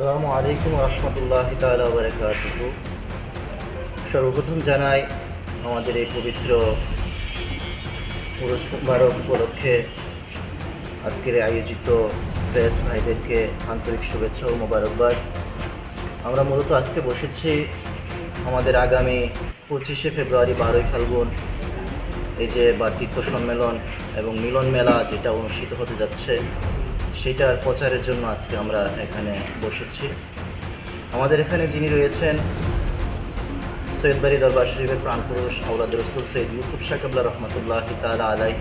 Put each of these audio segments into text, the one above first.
আসসালামু আলাইকুম রহমতুল্লাহ তালা বারকাতুহ। সর্বপ্রথম জানাই আমাদের এই পবিত্র পুরুষ মুবারক উপলক্ষে আজকের আয়োজিত প্রেস ভাইদেরকে আন্তরিক শুভেচ্ছা ও মোবারকবাদ। আমরা মূলত আজকে বসেছি আমাদের আগামী পঁচিশে ফেব্রুয়ারি বারোই ফাল্গুন, এই যে বার্তিত্ব সম্মেলন এবং মিলন মেলা যেটা অনুষ্ঠিত হতে যাচ্ছে। সেটার প্রচারের জন্য আজকে আমরা এখানে বসেছি। আমাদের এখানে যিনি রয়েছেন সৈয়দবাড়ি দরবার শরীফের প্রাণপুরুষ আউলাদ রসুল সৈয়দ ইউসুফ শাকাবুল্লাহ রহমতুল্লাহ তালা আলাই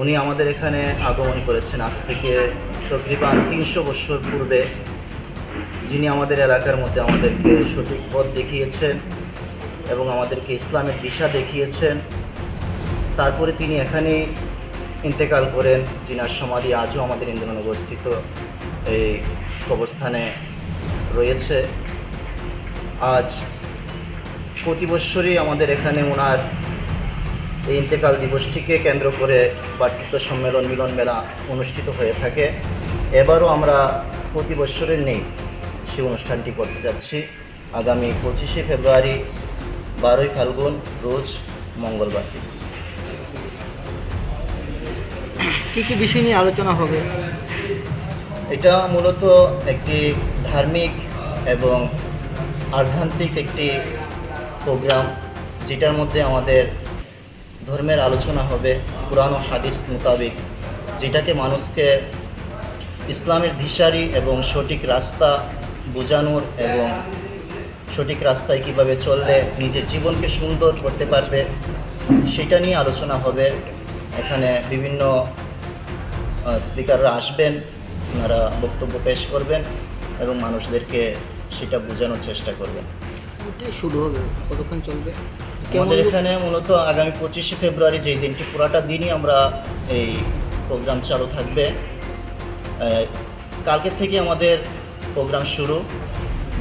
উনি আমাদের এখানে আগমন করেছেন। আজ থেকে তকরিবান তিনশো বছর পূর্বে যিনি আমাদের এলাকার মধ্যে আমাদেরকে সঠিক পথ দেখিয়েছেন এবং আমাদেরকে ইসলামের দিশা দেখিয়েছেন। তারপরে তিনি এখানে ইন্তেকাল করেন যিনার সমাধি আজও আমাদের ইন্দ্রনগর স্থিত এই কবরস্থানে রয়েছে। আজ প্রতি বৎসরই আমাদের এখানে ওনার এই ইন্তেকাল দিবসটিকে কেন্দ্র করে বার্তিত্ব সম্মেলন, মিলন মেলা অনুষ্ঠিত হয়ে থাকে। এবারও আমরা প্রতি বৎসরের নেই সেই অনুষ্ঠানটি করতে যাচ্ছি। আগামী পঁচিশে ফেব্রুয়ারি বারোই ফাল্গুন, রোজ মঙ্গলবার। কী কী বিষয় নিয়ে আলোচনা হবে? এটা মূলত একটি ধার্মিক এবং আধ্যাত্মিক একটি প্রোগ্রাম, যেটার মধ্যে আমাদের ধর্মের আলোচনা হবে পুরানো হাদিস মোতাবেক, যেটাকে মানুষকে ইসলামের দিশারি এবং সঠিক রাস্তা বোঝানোর এবং সঠিক রাস্তায় কীভাবে চললে নিজের জীবনকে সুন্দর করতে পারবে, সেটা নিয়ে আলোচনা হবে। এখানে বিভিন্ন স্পিকাররা আসবেন ওনারা বক্তব্য পেশ করবেন এবং মানুষদেরকে সেটা বোঝানোর চেষ্টা করবেন। শুরু হবে? কতক্ষণ চলবে? আমাদের এখানে মূলত আগামী পঁচিশে ফেব্রুয়ারি যেই দিনটি পুরাটা দিনই আমরা এই প্রোগ্রাম চালু থাকবে। আহ, কালকের থেকে আমাদের প্রোগ্রাম শুরু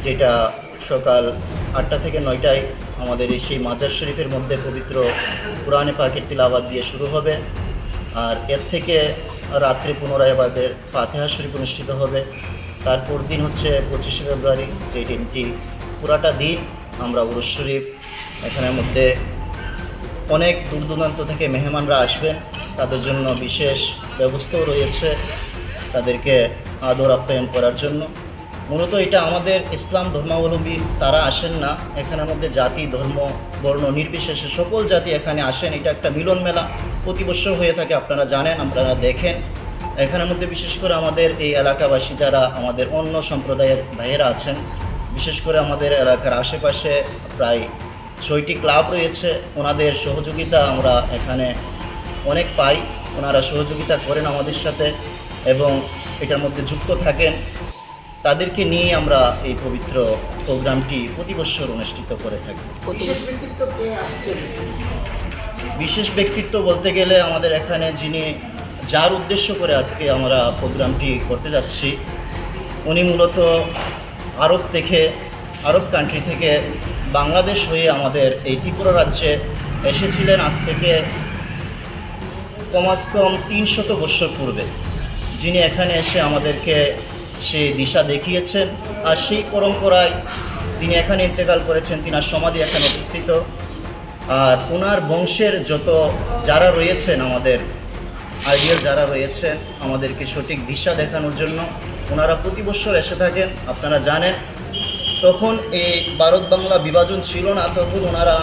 যেটা সকাল আটটা থেকে নয়টায় আমাদের এই সেই মাজার শরীফের মধ্যে পবিত্র কোরআনে পাকের তিলাবাদ দিয়ে শুরু হবে। আর এর থেকে রাত্রে পুনরায় আমাদের ফাতেহা শরীফ অনুষ্ঠিত হবে। তারপর দিন হচ্ছে পঁচিশে ফেব্রুয়ারি যে দিনটি পুরাটা দিন, আমরা উরুস শরীফ। এখানের মধ্যে অনেক দূর দূরান্ত থেকে মেহমানরা আসবেন। তাদের জন্য বিশেষ ব্যবস্থাও রয়েছে তাদেরকে আদর আপ্যায়ন করার জন্য। মূলত এটা আমাদের ইসলাম ধর্মাবলম্বী তারা আসেন না। এখানের মধ্যে জাতি, ধর্ম, বর্ণ নির্বিশেষে সকল জাতি এখানে আসেন। এটা একটা মিলন মেলা প্রতি বছর হয়ে থাকে, আপনারা জানেন, আপনারা দেখেন। এখানের মধ্যে বিশেষ করে আমাদের এই এলাকাবাসী যারা আমাদের অন্য সম্প্রদায়ের ভাইয়েরা আছেন, বিশেষ করে আমাদের এলাকার আশেপাশে প্রায় ছয়টি ক্লাব রয়েছে, ওনাদের সহযোগিতা আমরা এখানে অনেক পাই। ওনারা সহযোগিতা করেন আমাদের সাথে এবং এটার মধ্যে যুক্ত থাকেন। তাদেরকে নিয়ে আমরা এই পবিত্র প্রোগ্রামটি প্রতি বছর অনুষ্ঠিত করে থাকি। বিশেষ ব্যক্তিত্ব বলতে গেলে আমাদের এখানে যিনি যার উদ্দেশ্য করে আজকে আমরা প্রোগ্রামটি করতে যাচ্ছি, উনি মূলত আরব থেকে, আরব কান্ট্রি থেকে বাংলাদেশ হয়ে আমাদের এই ত্রিপুরা রাজ্যে এসেছিলেন আজ থেকে কমাস কম তিনশত বৎসর পূর্বে। যিনি এখানে এসে আমাদেরকে সে দিশা দেখিয়েছেন আর সেই পরম্পরায় তিনি এখানে ইন্তেকাল করেছেন, তিনার সমাধি এখানে অবস্থিত। আর ওনার বংশের যত যারা রয়েছেন আমাদের আইডিয়াল যারা রয়েছেন, আমাদেরকে সঠিক দিশা দেখানোর জন্য ওনারা প্রতি বছর এসে থাকেন, আপনারা জানেন। তখন এই ভারত বাংলা বিভাজন ছিল না, তখন ওনারা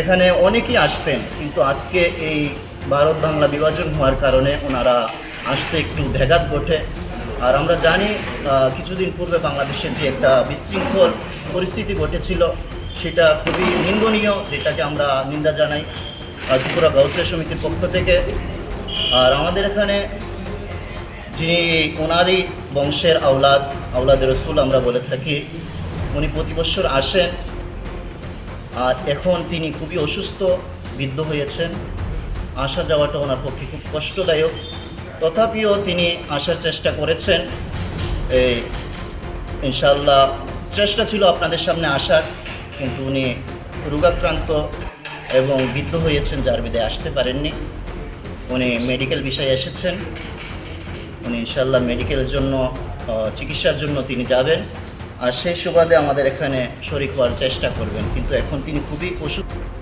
এখানে অনেকেই আসতেন, কিন্তু আজকে এই ভারত বাংলা বিভাজন হওয়ার কারণে ওনারা আসতে একটু ব্যাঘাত ঘটে আর আমরা জানি কিছুদিন পূর্বে বাংলাদেশে যে একটা বিশৃঙ্খল পরিস্থিতি ঘটেছিল সেটা খুবই নিন্দনীয়, যেটাকে আমরা নিন্দা জানাই ত্রিপুরা গাউসিয়া সমিতির পক্ষ থেকে। আর আমাদের এখানে যিনি ওনারই বংশের আওলাদ আওলাদ রসুল আমরা বলে থাকি, উনি প্রতি বছর আসেন। আর এখন তিনি খুবই অসুস্থ, বৃদ্ধ হয়েছেন। আসা যাওয়াটা ওনার পক্ষে খুব কষ্টদায়ক। তথাপিও তিনি আসার চেষ্টা করেছেন। এই ইনশাল্লাহ চেষ্টা ছিল আপনাদের সামনে আসার। কিন্তু উনি রোগাক্রান্ত এবং বৃদ্ধ হয়েছেন, যার বিদে আসতে পারেননি। উনি মেডিকেল বিষয়ে এসেছেন। উনি ইনশাল্লাহ মেডিকেলের জন্য চিকিৎসার জন্য তিনি যাবেন। আর সেই সুবাদে আমাদের এখানে শরিক হওয়ার চেষ্টা করবেন। কিন্তু এখন তিনি খুবই অসুস্থ।